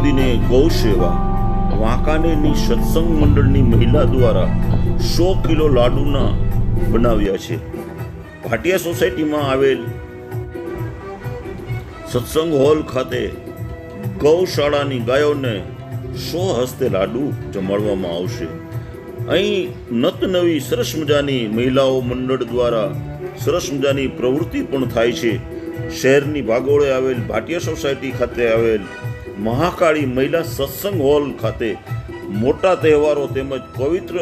સુધીને ગૌ સેવા. વાંકાનેરની સત્સંગ મંડળની મહિલા દ્વારા સો કિલો લાડુના બનાવ્યા છે. ભાટિયા સોસાયટીમાં આવેલ સત્સંગ હોલ ખાતે ગૌશાળાની ગાયોને સો હસ્તે લાડુ જમાડવામાં આવશે. અહીં નત નવી સરસ મજાની મહિલાઓ મંડળ દ્વારા સરસ મજાની પ્રવૃત્તિ પણ થાય છે. શહેરની ભાગોળે આવેલ ભાટિયા સોસાયટી ખાતે આવેલ મહાકાળી મહિલા સત્સંગ હોલ ખાતે મોટા તહેવારો તેમજ પવિત્ર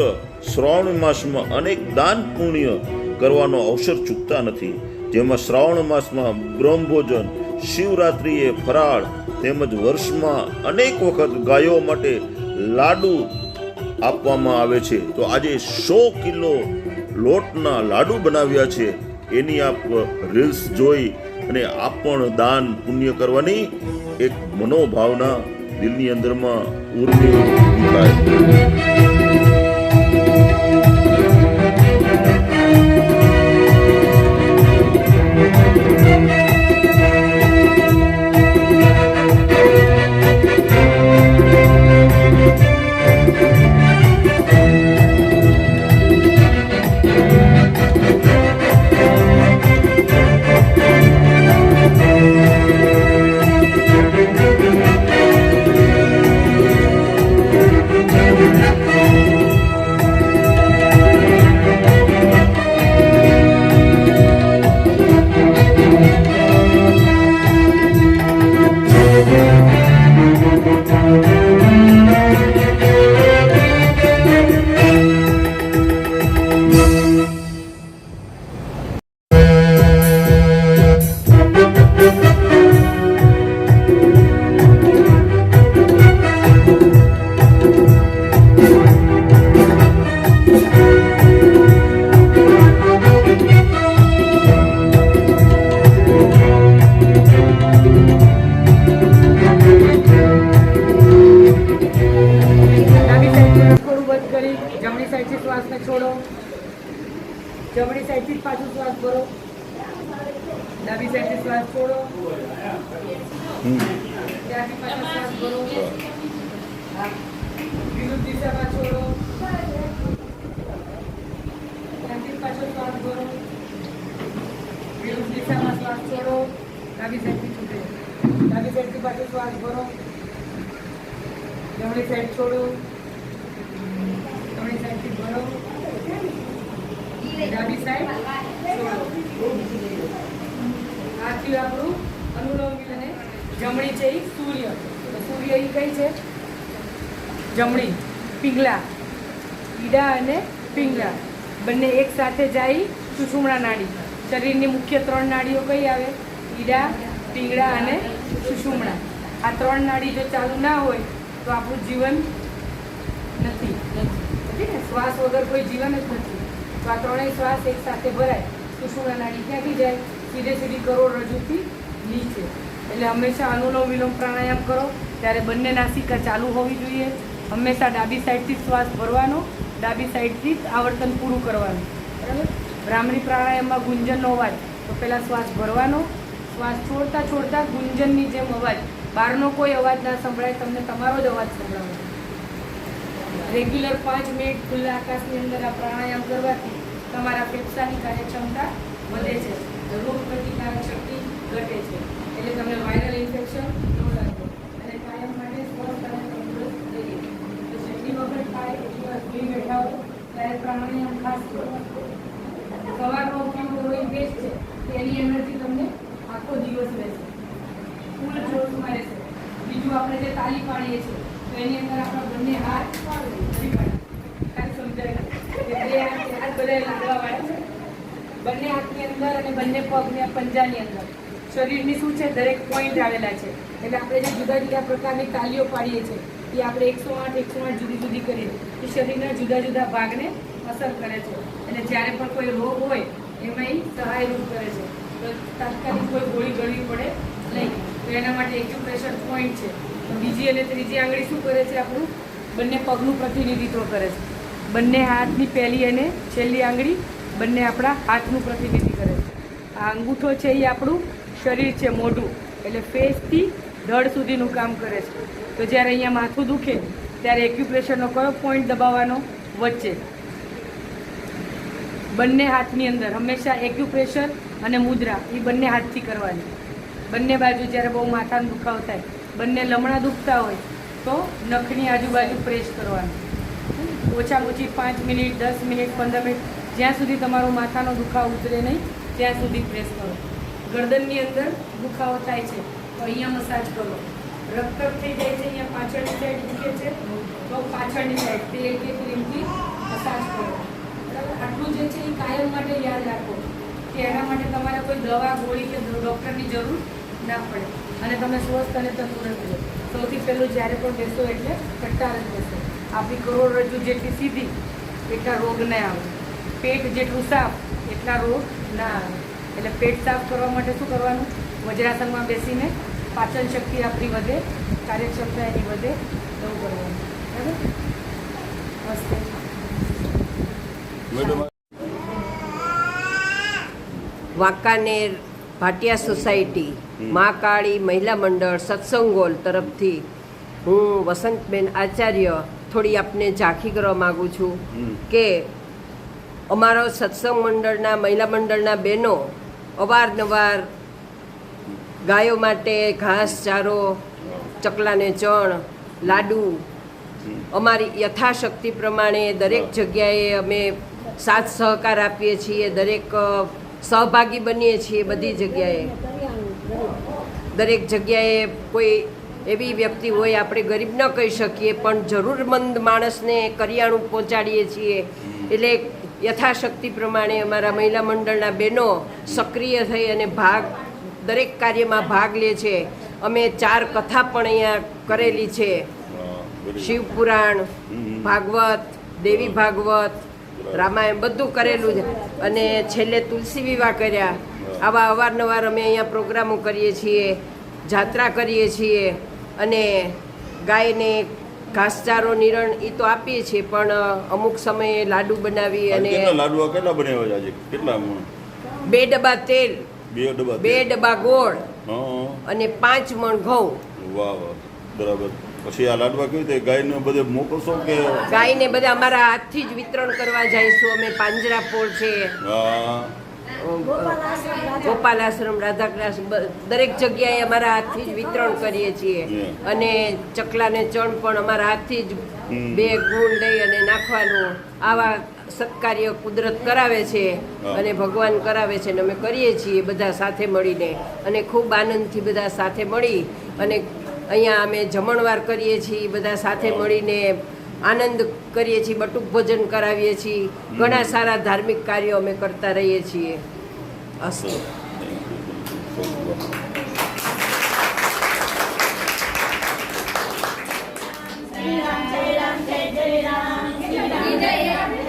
શ્રાવણ માસમાં અનેક દાન પુણ્ય કરવાનો અવસર ચૂકતા નથી. જેમાં શ્રાવણ માસમાં બ્રહ્મભોજન શિવરાત્રિએ ફરાળ તેમજ વર્ષમાં અનેક વખત ગાયો માટે લાડુ આપવામાં આવે છે. તો આજે સો કિલો લોટના લાડુ બનાવ્યા છે. એની આપ રીલ્સ જોઈ અને આપ પણ દાન પુણ્ય કરવાની એક મનોભાવના દિલની અંદરમાં ઉર્મી થાય જમણી સાઈડથી પાછું શ્વાસ ભરો. ડાબી સાઈડથી શ્વાસ છોડો. ત્યાંથી પાછો શ્વાસ ભરો. વિરુદ્ધ દિશામાં છોડો. ત્યાંથી પાછો શ્વાસ ભરો. વિરુદ્ધ દિશામાં શ્વાસ છોડો. ડાબી સાઈડથી છૂટે. ડાબી સાઈડથી પાછો શ્વાસ ભરો. જમણી સાઈડ છોડો. જમણી સાઈડથી ભરો. ડાબી સાઈડ આ થયું આપણું અનુલોમ વિલોમ. જમણી છે એ સૂર્ય. સૂર્ય એ કઈ છે? જમણી. પિંગલા. પીડા અને પિંગલા. બંને એક સાથે જાય સુષુમણા નાડી. શરીરની મુખ્ય ત્રણ નાડીઓ કઈ આવે? ઈડા પિંગળા અને સુષુમણા. આ ત્રણ નાડી જો ચાલુ ના હોય તો આપણું જીવન નથી. શ્વાસ વગર કોઈ જીવન જ નથી. તો આ ત્રણેય શ્વાસ એક સાથે ભરાય સુષુમણા નાડી ક્યાંથી જાય? સીધે સીધી કરોડરજ્જુથી નીચે. એટલે હંમેશા અનુલોમ વિલોમ પ્રાણાયામ કરો. ત્યારે બંને નાસિકા ચાલુ હોવી જોઈએ. હંમેશા ડાબી સાઈડથી શ્વાસ ભરવાનો, ડાબી સાઈડથી આવર્તન પૂરું કરવાનું. બરાબર? ભ્રામરી પ્રાણાયામમાં ગુંજનનો અવાજ. તો પહેલાં શ્વાસ ભરવાનો. શ્વાસ છોડતા છોડતા ગુંજનની જેમ અવાજ. બહારનો કોઈ અવાજ ના સંભળાય, તમને તમારો જ અવાજ સંભળાવો. રેગ્યુલર પાંચ મિનિટ ખુલ્લા આકાશની અંદર આ પ્રાણાયામ કરવાથી તમારા ફેફસાની કાર્યક્ષમતા વધે છે. રોગ પ્રતિકારક શક્તિ ઘટે છે. એટલે તમને વાયરલ ઇન્ફેક્શન ન અને કાયમ માટે સ્વસ્થ અને તંદુરસ્ત રહીએ તો જેટલી વખત થાય એટલી વાર ફ્રી બેઠા હો ત્યારે પ્રાણાયામ ખાસ સવારનો ઉપયોગ કરવો એ બેસ્ટ છે કે એની એનર્જી તમને આખો દિવસ રહેશે. ફૂલ જોશમાં રહેશે. બીજું આપણે જે તાલી પાડીએ છીએ, તો એની અંદર આપણા બંને હાથ નથી પાડતા. ખાલી સમજાય કે બે હાથ હાથ વાળા બંને હાથની અંદર અને બંને પગને પંજાની અંદર. શરીરની શું છે? દરેક પોઈન્ટ આવેલા છે. એટલે આપણે જે જુદા જુદા પ્રકારની તાલીઓ પાડીએ છીએ, એ આપણે એકસો આઠ એકસો આઠ જુદી જુદી કરીએ. એ શરીરના જુદા જુદા ભાગને અસર કરે છે. એટલે જ્યારે પણ કોઈ રોગ હોય, એમાં એ સહાયરૂપ કરે છે. તો તાત્કાલિક કોઈ ગોળી ગળવી પડે નહીં. તો એના માટે એક્યુપ્રેશર પોઈન્ટ છે. બીજી અને ત્રીજી આંગળી શું કરે છે આપણું? બંને પગનું પ્રતિનિધિત્વ કરે છે. બંને હાથની પહેલી અને છેલ્લી આંગળી બંને આપણા હાથનું પ્રતિનિધિ કરે છે. આ અંગૂઠો છે એ આપણું શરીર છે મોઢું, એટલે ફેસથી ધડ સુધીનું કામ કરે છે. તો જ્યારે અહીંયા માથું દુખે, ત્યારે એક્યુપ્રેશરનો કયો પોઈન્ટ દબાવવાનો વચ્ચે? બંને હાથની અંદર, હંમેશા એક્યુપ્રેશર અને મુદ્રા, એ બંને હાથથી કરવાની. બંને બાજુ જ્યારે બહુ માથાનો દુખાવો થાય, બંને લમણા દુખતા હોય, તો નખની આજુબાજુ પ્રેસ કરવાનું. ઓછામાં ઓછી પાંચ મિનિટ, દસ મિનિટ, પંદર મિનિટ, જ્યાં સુધી તમારો માથાનો દુખાવો ઉતરે નહીં, ત્યાં સુધી પ્રેસ કરો. ગરદનની અંદર દુખાવો થાય છે, તો અહીંયા મસાજ કરો. રક્ત થઈ જાય છે, અહીંયા પાછળની સાઈડ દુખે છે, તો પાછળની સાઈડ તેલ કે ક્રીમથી મસાજ કરો. આટલું જે છે એ કાયમ માટે યાદ રાખો કે એના માટે તમારે કોઈ દવા, ગોળી કે ડૉક્ટરની જરૂર ના પડે. અને તમે સ્વસ્થ અને તંદુરસ્ત રહો. સૌથી પહેલું જ્યારે પણ બેસો એટલે કટ્ટાર જ બેસો. આપણી કરોડરજ્જુ જેટલી સીધી એટલા રોગ ના આવે. પેટ જેટલું સાફ એટલા રોગ ના આવે. એટલે પેટ સાફ કરવા માટે શું કરવાનું? વજ્રાસનમાં બેસીને પાચન શક્તિ આપણી વધે કાર્યક્ષમતા એની વધે એવું કરવાનું. બરાબર? મસ્ત. વાંકાનેર ભાટિયા સોસાયટી. મા કાળી મહિલા મંડળ સત્સંગોલ તરફથી હું વસંતબેન આચાર્ય થોડી આપને ઝાંખી કરવા માગું છું કે અમારો સત્સંગ મંડળના મહિલા મંડળના બહેનો અવારનવાર ગાયો માટે ઘાસ ચારો ચકલાને ચણ લાડુ અમારી યથાશક્તિ પ્રમાણે દરેક જગ્યાએ અમે સાથ સહકાર આપીએ છીએ દરેક સહભાગી બનીએ છીએ બધી જગ્યાએ. દરેક જગ્યાએ કોઈ એવી વ્યક્તિ હોય આપણે ગરીબ ન કહી શકીએ પણ જરૂરમંદ માણસને કરિયાણું પહોંચાડીએ છીએ. એટલે યથાશક્તિ પ્રમાણે અમારા મહિલા મંડળના બહેનો સક્રિય થઈ અને ભાગ દરેક કાર્યમાં ભાગ લે છે. અમે ચાર કથા પણ અહીંયા કરેલી છે. શિવપુરાણ. ભાગવત દેવી ભાગવત રામાયણ બધું કરેલું છે. અને છેલ્લે તુલસી વિવાહ કર્યા. આવા અવારનવાર અમે અહીંયા પ્રોગ્રામો કરીએ છીએ જાત્રા કરીએ છીએ. અને ગાયને ઘાસચારો નિરણ એ તો આપીએ છીએ પણ અમુક સમયે લાડુ બનાવી અને લાડુ લાડવા કેટલા બનાવ્યા આજે? કેટલા બે ડબ્બા તેલ બે ડબ્બા બે ડબ્બા ગોળ અને પાંચ મણ ઘઉં. વાહ વાહ. બરાબર. પછી આ લાડવા કેવી રીતે? ગાયને બધે મોકલશો કે? ગાયને બધા અમારા હાથથી જ વિતરણ કરવા જઈશું. અમે પાંજરાપોળ છે. હા. ગોપાલ આશ્રમ રાધા ક્લાસ દરેક જગ્યાએ અમારા હાથથી જ વિતરણ કરીએ છીએ. અને ચકલાને ચણ પણ અમારા હાથથી જ બે ગુણ લઈ અને નાખવાનું આવા સત્કાર્ય કુદરત કરાવે છે અને ભગવાન કરાવે છે અને અમે કરીએ છીએ બધા સાથે મળીને. અને ખૂબ આનંદથી બધા સાથે મળી અને અહીંયા અમે જમણવાર કરીએ છીએ બધા સાથે મળીને આનંદ કરીએ છીએ બટુક ભોજન કરાવીએ છીએ. ઘણા સારા ધાર્મિક કાર્યો અમે કરતા રહીએ છીએ. અસ્તુ શ્રી રામ જય રામ. જય જય રામ.